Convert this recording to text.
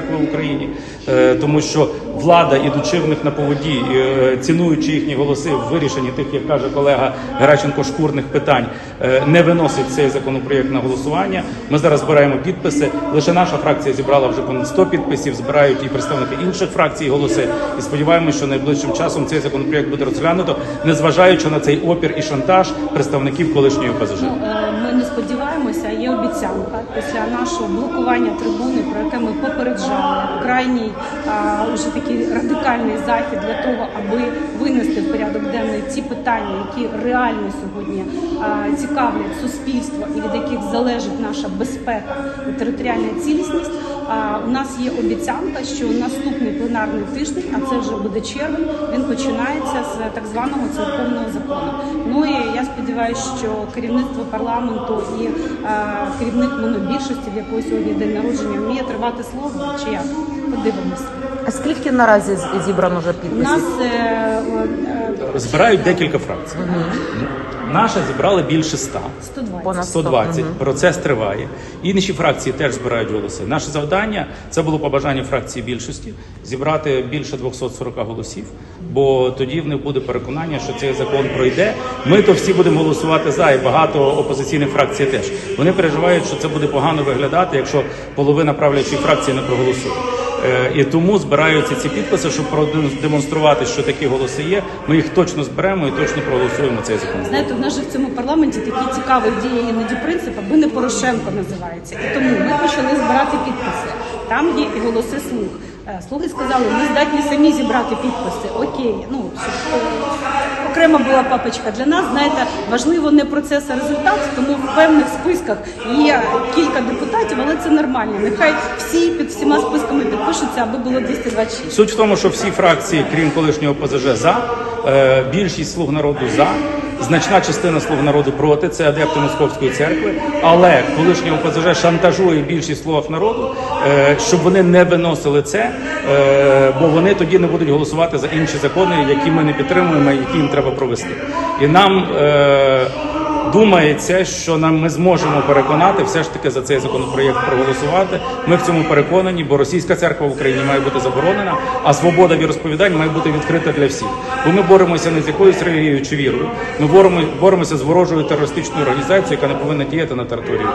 церкви в Україні, е, тому що влада, ідучи в них на поводі, е, цінуючи їхні голоси в вирішенні тих, як каже колега Гераченко, шкурних питань, е, не виносить цей законопроєкт на голосування. Ми зараз збираємо підписи. Лише наша фракція зібрала вже понад 100 підписів. Збирають і представники інших фракцій голоси. І сподіваємося, що найближчим часом цей законопроєкт буде розглянуто, незважаючи на цей опір і шантаж представників колишньої ОПЗЖ. Сподіваємося, є обіцянка після нашого блокування трибуни, про яке ми попереджали. Крайній уже такий радикальний захід для того, аби винести в порядок денний ті питання, які реально сьогодні цікавлять суспільство і від яких залежить наша безпека і територіальна цілісність. У нас є обіцянка, що наступний пленарний тиждень, а це вже буде червень, він починається з так званого церковного закону. Ну і я сподіваюся, що керівництво парламенту і керівник монобільшості, в якої сьогодні день народження, вміє тривати слово. Чи як? Подивимося. А скільки наразі зібрано вже У нас е, е, Збирають декілька фракцій. Наша зібрали більше ста. 120. Понад 120. Процес триває. Інші фракції теж збирають голоси. Наше завдання це було побажання фракції більшості зібрати більше 240 голосів, бо тоді в них буде переконання, що цей закон пройде. Ми то всі будемо голосувати за, і багато опозиційних фракцій теж. Вони переживають, що це буде погано виглядати, якщо половина правлячої фракції не проголосує. Е, І тому збираються ці підписи, щоб продемонструвати, що такі голоси є. Ми їх точно зберемо і точно проголосуємо цей закон. Знаєте, в нас же в цьому парламенті такі цікаві дії іноді принцип, аби не Порошенко називається. І тому ми почали збирати підписи. Там є і голоси слуг. Е, Слуги сказали, ми здатні самі зібрати підписи. Окей, ну окрема була папочка для нас. Знаєте, важливо не процес, а результат. Тому в певних списках є кілька депутатів, але це нормально. Нехай всі під всіма списками підпишуться, аби було 226. Суть в тому, що всі фракції, крім колишнього ПЗЖ, за е, більшість слуг народу за. Значна частина слуг народу проти, це адепти Московської церкви. Але колишнього ОПЗЖ шантажує більшість слуг народу, е, щоб вони не виносили це, е, бо вони тоді не будуть голосувати за інші закони, які ми не підтримуємо, які їм треба провести. І нам е, думається, що нам ми зможемо переконати все ж таки за цей законопроєкт проголосувати. Ми в цьому переконані, бо російська церква в Україні має бути заборонена, а свобода віросповідань має бути відкрита для всіх. Бо ми боремося не з якоюсь релігією чи вірою. Ми боремося, з ворожою терористичною організацією, яка не повинна діяти на території.